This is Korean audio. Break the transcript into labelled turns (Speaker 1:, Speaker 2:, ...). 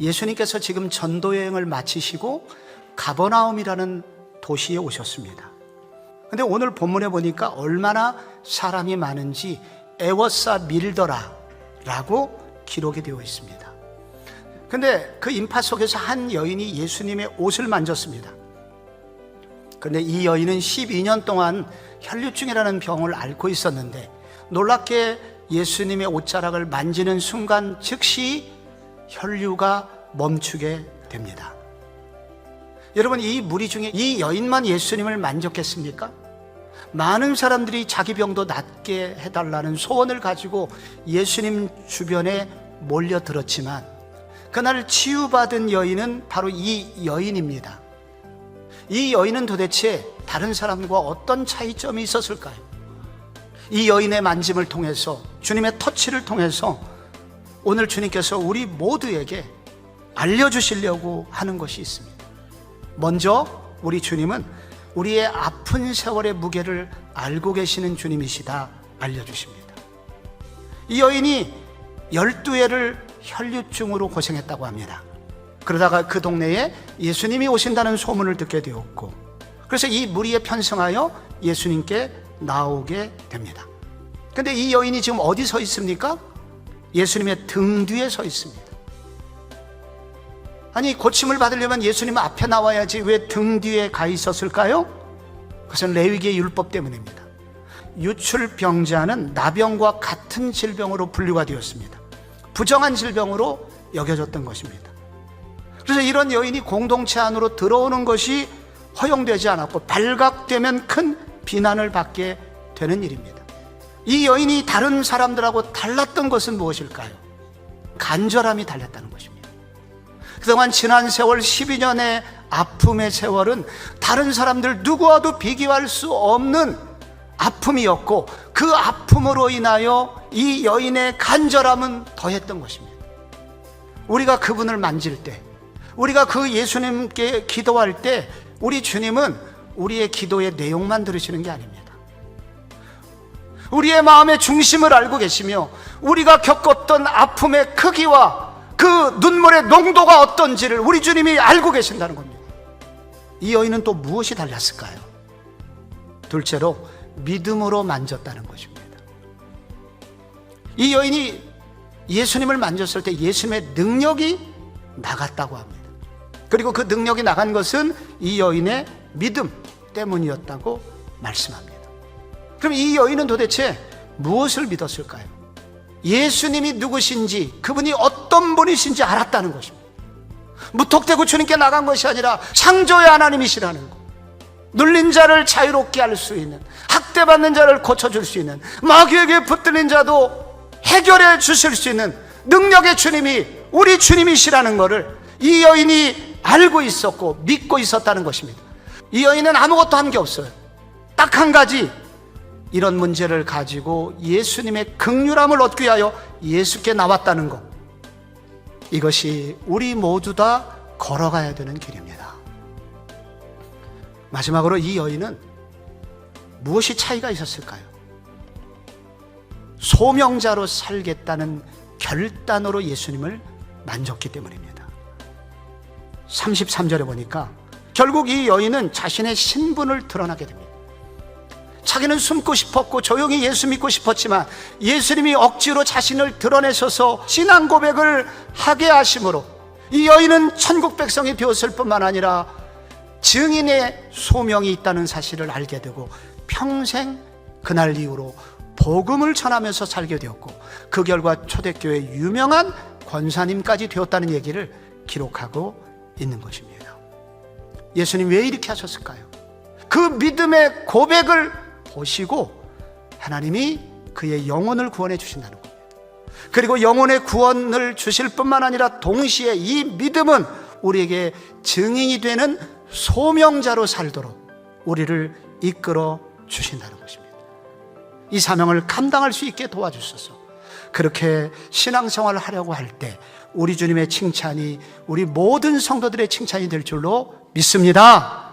Speaker 1: 예수님께서 지금 전도 여행을 마치시고 가버나움이라는 도시에 오셨습니다. 근데 오늘 본문에 보니까 얼마나 사람이 많은지 에워싸 밀더라 라고 기록이 되어 있습니다. 근데 그 인파 속에서 한 여인이 예수님의 옷을 만졌습니다. 근데 이 여인은 12년 동안 혈류증이라는 병을 앓고 있었는데 놀랍게 예수님의 옷자락을 만지는 순간 즉시 혈류가 멈추게 됩니다. 여러분 이 무리 중에 이 여인만 예수님을 만졌겠습니까? 많은 사람들이 자기 병도 낫게 해달라는 소원을 가지고 예수님 주변에 몰려들었지만 그날 치유받은 여인은 바로 이 여인입니다. 이 여인은 도대체 다른 사람과 어떤 차이점이 있었을까요? 이 여인의 만짐을 통해서 주님의 터치를 통해서 오늘 주님께서 우리 모두에게 알려주시려고 하는 것이 있습니다. 먼저 우리 주님은 우리의 아픈 세월의 무게를 알고 계시는 주님이시다 알려주십니다. 이 여인이 12회를 혈류증으로 고생했다고 합니다. 그러다가 그 동네에 예수님이 오신다는 소문을 듣게 되었고, 그래서 이 무리에 편성하여 예수님께 나오게 됩니다. 근데 이 여인이 지금 어디 서 있습니까? 예수님의 등 뒤에 서 있습니다. 아니, 고침을 받으려면 예수님 앞에 나와야지 왜 등 뒤에 가 있었을까요? 그것은 레위기의 율법 때문입니다. 유출병자는 나병과 같은 질병으로 분류가 되었습니다. 부정한 질병으로 여겨졌던 것입니다. 그래서 이런 여인이 공동체 안으로 들어오는 것이 허용되지 않았고 발각되면 큰 비난을 받게 되는 일입니다. 이 여인이 다른 사람들하고 달랐던 것은 무엇일까요? 간절함이 달렸다는 것입니다. 그동안 지난 세월 12년의 아픔의 세월은 다른 사람들 누구와도 비교할 수 없는 아픔이었고 그 아픔으로 인하여 이 여인의 간절함은 더했던 것입니다. 우리가 그분을 만질 때, 우리가 그 예수님께 기도할 때, 우리 주님은 우리의 기도의 내용만 들으시는 게 아닙니다. 우리의 마음의 중심을 알고 계시며, 우리가 겪었던 아픔의 크기와 그 눈물의 농도가 어떤지를 우리 주님이 알고 계신다는 겁니다. 이 여인은 또 무엇이 달랐을까요? 둘째로 믿음으로 만졌다는 것입니다. 이 여인이 예수님을 만졌을 때 예수님의 능력이 나갔다고 합니다. 그리고 그 능력이 나간 것은 이 여인의 믿음 때문이었다고 말씀합니다. 그럼 이 여인은 도대체 무엇을 믿었을까요? 예수님이 누구신지, 그분이 어떤 분이신지 알았다는 것입니다. 무턱대고 주님께 나간 것이 아니라 창조의 하나님이시라는 것. 눌린 자를 자유롭게 할 수 있는, 학대받는 자를 고쳐줄 수 있는, 마귀에게 붙들린 자도 해결해 주실 수 있는 능력의 주님이 우리 주님이시라는 것을 이 여인이 알고 있었고 믿고 있었다는 것입니다. 이 여인은 아무것도 한 게 없어요. 딱 한 가지 이런 문제를 가지고 예수님의 극률함을 얻기 위하여 예수께 나왔다는 것. 이것이 우리 모두 다 걸어가야 되는 길입니다. 마지막으로 이 여인은 무엇이 차이가 있었을까요? 소명자로 살겠다는 결단으로 예수님을 만졌기 때문입니다. 33절에 보니까 결국 이 여인은 자신의 신분을 드러나게 됩니다. 자기는 숨고 싶었고 조용히 예수 믿고 싶었지만 예수님이 억지로 자신을 드러내셔서 신앙 고백을 하게 하심으로 이 여인은 천국 백성이 되었을 뿐만 아니라 증인의 소명이 있다는 사실을 알게 되고 평생 그날 이후로 복음을 전하면서 살게 되었고 그 결과 초대교회 유명한 권사님까지 되었다는 얘기를 기록하고 있는 것입니다. 예수님 왜 이렇게 하셨을까요? 그 믿음의 고백을 보시고 하나님이 그의 영혼을 구원해 주신다는 겁니다. 그리고 영혼의 구원을 주실 뿐만 아니라 동시에 이 믿음은 우리에게 증인이 되는 소명자로 살도록 우리를 이끌어 주신다는 것입니다. 이 사명을 감당할 수 있게 도와주셔서 그렇게 신앙생활을 하려고 할 때 우리 주님의 칭찬이 우리 모든 성도들의 칭찬이 될 줄로 믿습니다.